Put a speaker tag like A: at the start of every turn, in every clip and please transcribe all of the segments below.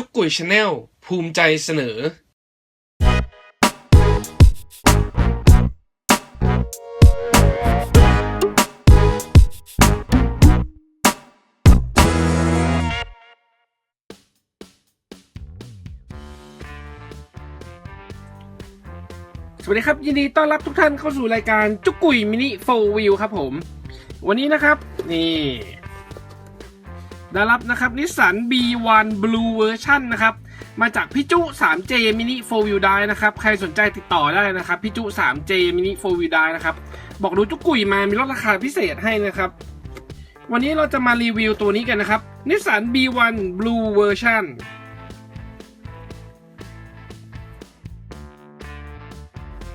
A: จุกกุยชาแนลภูมิใจเสนอ
B: สวัสดีครับ ยินดีต้อนรับทุกท่านเข้าสู่รายการจุกกุยมินิโฟวิวครับผม วันนี้นะครับ นี่ ได้รับนะครับนิสสัน B1 Blue Version นะครับ มาจากพี่จุ 3J Mini 4 Wheel Drive นะครับ ใครสนใจติดต่อได้นะครับพี่จุ 3J Mini 4 Wheel Drive นะครับ บอกดูจุกุยมามีลดราคาพิเศษให้นะครับ วันนี้เราจะมารีวิวตัวนี้กันนะครับนิสสัน B1 Blue Version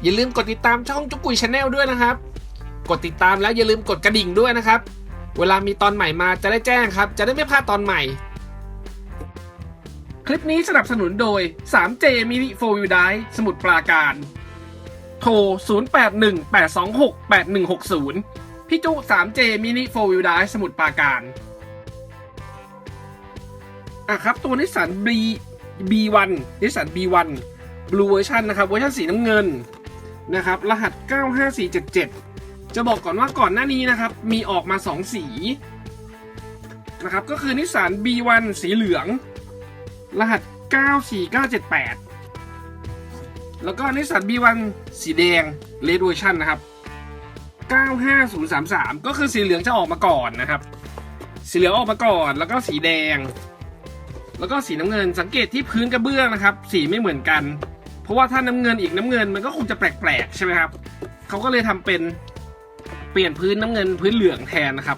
B: อย่าลืมกดติดตามช่องจุกกุยชาแนลด้วยนะครับ กดติดตามแล้วอย่าลืมกดกระดิ่งด้วยนะครับ เวลามีตอนใหม่มาจะได้แจ้งครับ จะได้ไม่พลาดตอนใหม่ คลิปนี้สนับสนุนโดย 3J Mini 4 Wheel Drive สมุดปราการ โทร 0818268160 พี่จุ 3J Mini 4 Wheel Drive สมุดปราการ อะครับ ตัวนิสสัน B B1 นิสสัน B1 Blue Version นะครับ เวอร์ชันสีน้ำเงินนะครับ รหัส 95477 จะบอกก่อนว่าก่อนหน้านี้นะครับ มีออกมา 2 สีนะครับก็คือนิสสัน B1 สีเหลือง รหัส 94978 แล้วก็นิสสัน B1 สีแดง Red Version นะครับ 95033 ก็คือสีเหลืองจะออกมาก่อนนะครับ สีเหลืองออกมาก่อนแล้วก็สีแดง แล้วก็สีน้ำเงินสังเกตที่พื้นกระเบื้องนะครับ สีไม่เหมือนกัน เพราะว่าถ้าน้ำเงินอีกน้ำเงินมันก็คงจะแปลกๆใช่ไหมครับเขาก็เลยทำเป็น เปลี่ยนพื้นน้ำเงินพื้นเหลืองแทนนะครับ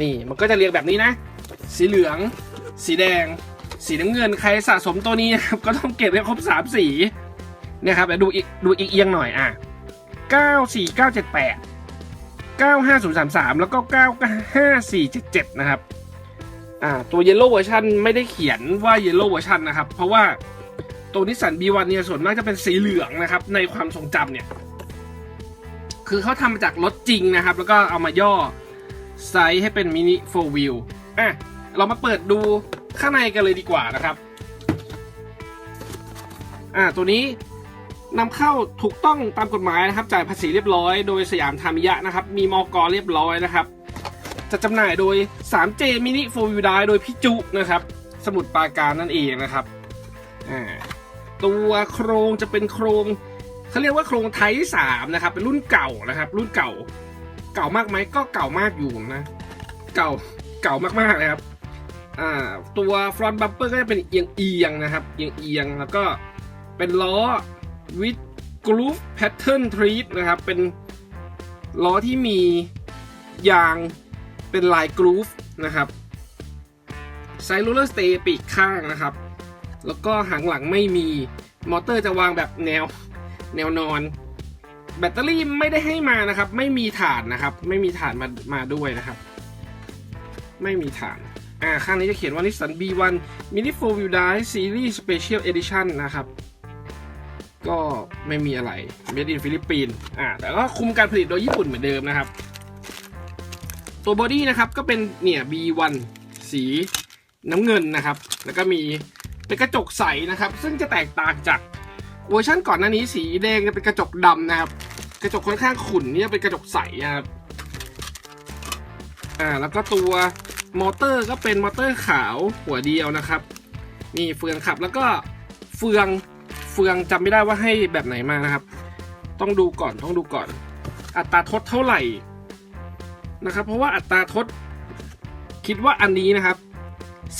B: นี่มันก็จะเรียงแบบนี้นะ สีเหลือง สีแดง สีน้ำเงินใครสะสมตัวนี้นะครับก็ต้องเก็บให้ครบสามสีเนี่ยครับเดี๋ยวดูอีกดูอีกเอียงหน่อยอะเก้าสี่เก้าเจ็ดแปดเก้าห้าศูนย์สามสามแล้วก็เก้าห้าสี่เจ็ดเจ็ดนะครับอ่าตัว Yellow Version ไม่ได้เขียนว่า Yellow Version นนะครับ เพราะว่าตัวนิสสัน B1 เนี่ยส่วนมากจะเป็นสีเหลืองนะครับ ในความทรงจำเนี่ย คือเขาทำมาจากรถจริงนะครับ แล้วก็เอามาย่อไซส์ให้เป็นมินิ4 wheel อะ เรามาเปิดดูข้างในกันเลยดีกว่านะครับ อ่า ตัวนี้นำเข้าถูกต้องตามกฎหมายนะครับ จ่ายภาษีเรียบร้อย โดยสยามธามิยะนะครับ มีมอกเรียบร้อยนะครับ จะจำหน่ายโดย 3J Mini 4 Wheel Drive โดยพี่จุนะครับ สมุดปาการนั่นเองนะครับ อ่า ตัวโครงจะเป็นโครง เขาเรียกว่าโครงไทยสามนะครับ เป็นรุ่นเก่านะครับ รุ่นเก่า เก่ามากไหมก็เก่ามากอยู่นะ เก่าเก่ามากๆเลยครับอ่าตัวฟรอนต์บัมเปอร์ก็จะเป็นเอียงเอียงนะครับ เอียงเอียงแล้วก็เป็นล้อ with groove pattern treat นะครับ เป็นล้อที่มียางเป็นลายกรูฟนะครับไซส์โรลเลอร์สเตย์ปีกข้างนะครับ แล้วก็หางหลังไม่มีมอเตอร์จะวางแบบแนว แนวนอน แบตเตอรี่ไม่ได้ให้มานะครับ ไม่มีฐานนะครับ ไม่มีฐานมามาด้วยนะครับ ไม่มีฐานอ่าข้างนี้จะเขียนว่า Nissan B1 Mini 4 Wheel Drive Series Special Edition นะครับ ก็ไม่มีอะไร Made in ฟิลิปปินส์อ่าแต่ก็คุมการผลิตโดยญี่ปุ่นเหมือนเดิมนะครับ ตัวบอดี้นะครับก็เป็นเนี่ย B1 สีน้ำเงินนะครับ แล้วก็มีเป็นกระจกใสนะครับ ซึ่งจะแตกต่างจาก เวอร์ชันก่อนหน้านี้สีแดงจะเป็นกระจกดำนะครับ กระจกค่อนข้างขุ่นเนี่ยเป็นกระจกใสนะครับอ่าแล้วก็ตัวมอเตอร์ก็เป็นมอเตอร์ขาวหัวเดียวนะครับนี่เฟืองขับแล้วก็เฟืองเฟืองจำไม่ได้ว่าให้แบบไหนมานะครับ ต้องดูก่อนต้องดูก่อน อัตราทดเท่าไหร่นะครับ เพราะว่าอัตราทดคิดว่าอันนี้นะครับ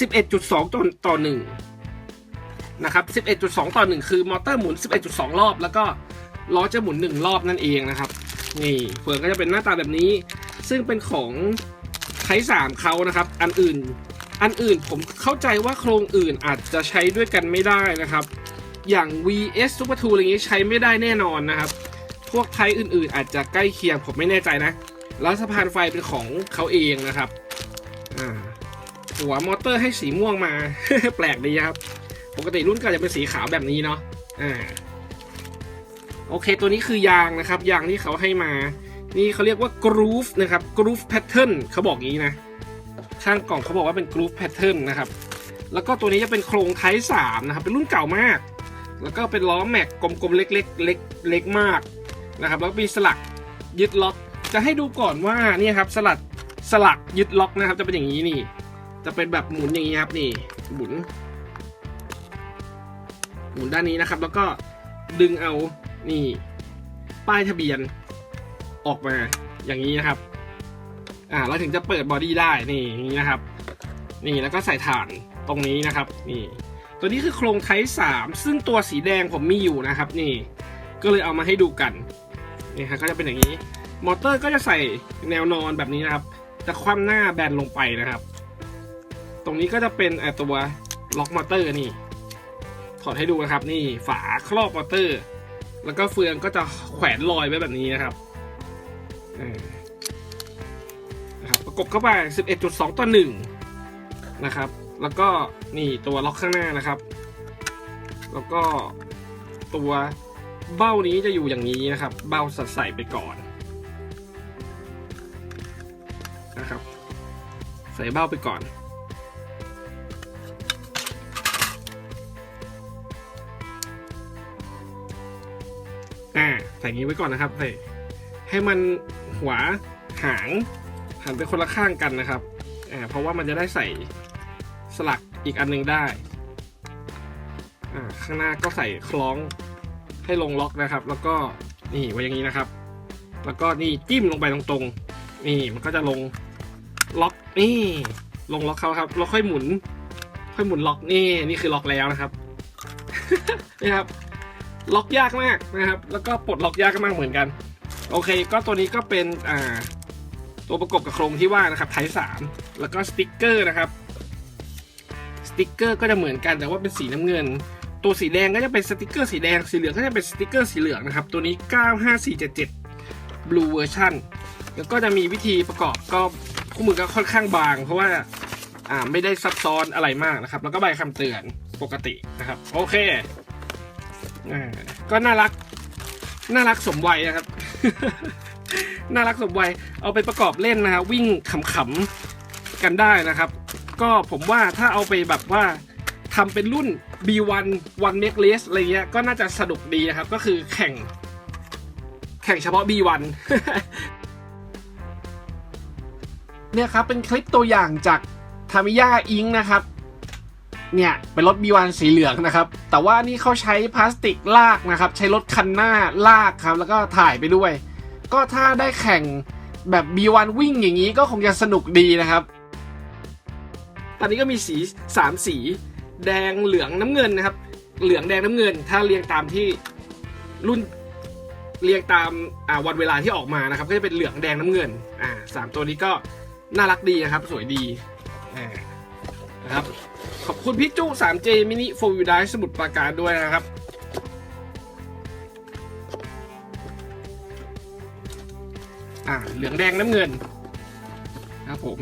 B: 11.2ต่อต่อห นะครับ 11.2 ต่อ 1 คือมอเตอร์หมุน 11.2 รอบ แล้วก็ล้อจะหมุน 1 รอบนั่นเองนะครับ นี่เฟืองก็จะเป็นหน้าตาแบบนี้ ซึ่งเป็นของไทสามเขานะครับ อันอื่น อันอื่นผมเข้าใจว่าโครงอื่นอาจจะใช้ด้วยกันไม่ได้นะครับ อย่าง VS Super 2อะไรอย่างนี้ใช้ไม่ได้แน่นอนนะครับ พวกไทอื่น ๆ อาจจะใกล้เคียงผมไม่แน่ใจนะ แล้วสะพานไฟเป็นของเขาเองนะครับ อ่าหัวมอเตอร์ให้สีม่วงมา แปลกดีครับ ปกติรุ่นเก่าจะเป็นสีขาวแบบนี้เนาะอ่าโอเคตัวนี้คือยางนะครับ ยางที่เขาให้มา นี่เขาเรียกว่า groove นะครับ groove pattern เขาบอกงี้นะ ข้างกล่องเขาบอกว่าเป็น groove pattern นะครับ แล้วก็ตัวนี้จะเป็นโครงไทสามนะครับ เป็นรุ่นเก่ามาก แล้วก็เป็นล้อแม็กกลมๆเล็กๆเล็กเล็กมากนะครับ แล้วมีสลักยึดล็อก จะให้ดูก่อนว่านี่ครับสลัดสลักยึดล็อกนะครับ จะเป็นอย่างนี้นี่ จะเป็นแบบหมุนอย่างนี้ครับนี่หมุน หมุนด้านนี้นะครับ แล้วก็ดึงเอานี่ป้ายทะเบียนออกมาอย่างนี้นะครับ อ่าเราถึงจะเปิดบอดี้ได้นี่นี้นะครับ นี่แล้วก็ใส่ฐานตรงนี้นะครับ นี่ ตัวนี้คือโครงไทป์สามซึ่งตัวสีแดงผมมีอยู่นะครับ นี่ ก็เลยเอามาให้ดูกันนี่ครับก็จะเป็นอย่างนี้ มอเตอร์ก็จะใส่แนวนอนแบบนี้นะครับจะคว่ำหน้าแบนลงไปนะครับ ตรงนี้ก็จะเป็นไอตัวล็อกมอเตอร์นี่ อดให้ดูนะครับ นี่ฝาครอบมอเตอร์ แล้วก็เฟืองก็จะแขวนลอยไว้แบบนี้นะครับนะครับประกบเข้าไป 11.2 ต่อ 1 นะครับ แล้วก็นี่ตัวล็อกข้างหน้านะครับ แล้วก็ตัวเบ้านี้จะอยู่อย่างนี้นะครับ เบ้าสัดใส่ไปก่อนนะครับ ใส่เบ้าไปก่อน อ่าใส่งี้ไว้ก่อนนะครับใส่ให้มันหัวหางหันไปคนละข้างกันนะครับอ่าเพราะว่ามันจะได้ใส่สลักอีกอันหนึงได้อ่าข้างหน้าก็ใส่คล้องให้ลงล็อกนะครับ แล้วก็นี่ไว้อย่างนี้นะครับ แล้วก็นี่จิ้มลงไปตรงๆ นี่มันก็จะลงล็อกนี่ลงล็อกเขาครับแล้วค่อยหมุน ค่อยหมุนล็อกนี่นี่คือล็อกแล้วนะครับนี่ครับ ล็อกยากมากนะครับ แล้วก็ปลดล็อกยากมากเหมือนกัน โอเค ก็ตัวนี้ก็เป็นอ่าตัวประกบกับโครงที่ว่านะครับไทสามแล้วก็สติกเกอร์นะครับสติกเกอร์ก็จะเหมือนกันแต่ว่าเป็นสีน้ำเงิน ตัวสีแดงก็จะเป็นสติกเกอร์สีแดงสีเหลืองก็จะเป็นสติกเกอร์สีเหลืองนะครับ ตัวนี้ 95477 Blue Version แล้วก็จะมีวิธีประกอบก็คู่มือก็ค่อนข้างบาง เพราะว่าอ่าไม่ได้ซับซ้อนอะไรมากนะครับ แล้วก็ใบคำเตือนปกตินะครับ โอเค ก็น่ารัก น่ารักสมวัยนะครับ น่ารักสมวัย เอาไปประกอบเล่นนะครับวิ่งขำๆกันได้นะครับ ก็ผมว่าถ้าเอาไปแบบว่าทำเป็นรุ่น B1 One Make Race อะไรเงี้ย ก็น่าจะสนุกดีนะครับ ก็คือแข่ง แข่งเฉพาะ B1 เนี่ยครับเป็นคลิปตัวอย่างจากทามิยาอิงนะครับ เนี่ยเป็นรถ B1 สีเหลืองนะครับ แต่ว่านี่เขาใช้พลาสติกลากนะครับ ใช้รถคันหน้าลากครับ แล้วก็ถ่ายไปด้วย ก็ถ้าได้แข่งแบบ B1 วิ่งอย่างนี้ก็คงจะสนุกดีนะครับ ตอนนี้ก็มีสี 3 สี แดงเหลืองน้ำเงินนะครับ เหลืองแดงน้ำเงิน ถ้าเรียงตามที่รุ่นเรียงตามวันเวลาที่ออกมานะครับ ก็จะเป็นเหลืองแดงน้ำเงินอ่าสามตัวนี้ก็น่ารักดีนะครับ สวยดีอ่า นะครับ ขอบคุณพี่จุ 3J mini 4 wheel drive สมุดปราการด้วยนะครับ อ่าเหลืองแดงน้ำเงินครับผม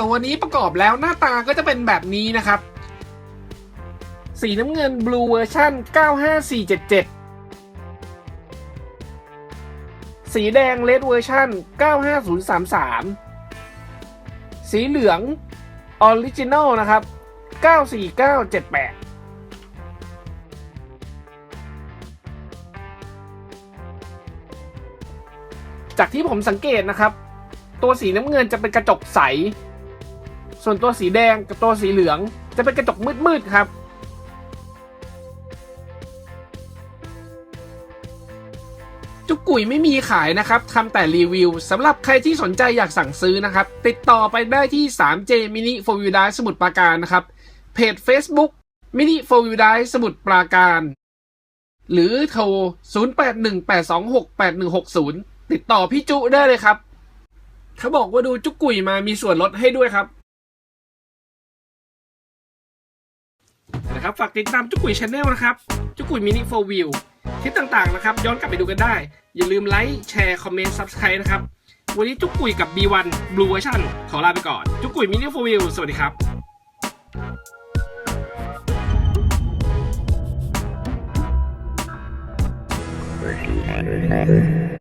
B: ตัวนี้ประกอบแล้วหน้าตาก็จะเป็นแบบนี้นะครับ สีน้ำเงิน Blue Version 95477 สีแดง Red Version 95033 สีเหลือง Original นะครับ 94978จากที่ผมสังเกตนะครับ ตัวสีน้ำเงินจะเป็นกระจกใส ส่วนตัวสีแดงกับตัวสีเหลืองจะเป็นกระจกมืดๆครับ กุ๋ยไม่มีขายนะครับทำแต่รีวิวสำหรับใครที่สนใจอยากสั่งซื้อนะครับ ติดต่อไปได้ที่ 3J Mini 4 Wheel Drive สมุทรปราการนะครับ เพจ Facebook Mini 4 Wheel Drive สมุทรปราการ หรือโทร 0818268160 ติดต่อพี่จุได้เลยครับเขาบอกว่าดูจุกกุ๋ยมามีส่วนลดให้ด้วยครับนะครับฝากติดตามจุกกุ๋ยชาแนลนะครับ จุกกุ๋ยมินิโฟวิว ลิปต่างๆนะครับ ย้อนกลับไปดูกันได้ อย่าลืมไลค์แชร์คอมเมนต์ซับสไครต์นะครับ วันนี้จุกกุยกับ B1 Blue Version ขอลาไปก่อน จุกกุยมินิโฟวิวสวัสดีครับ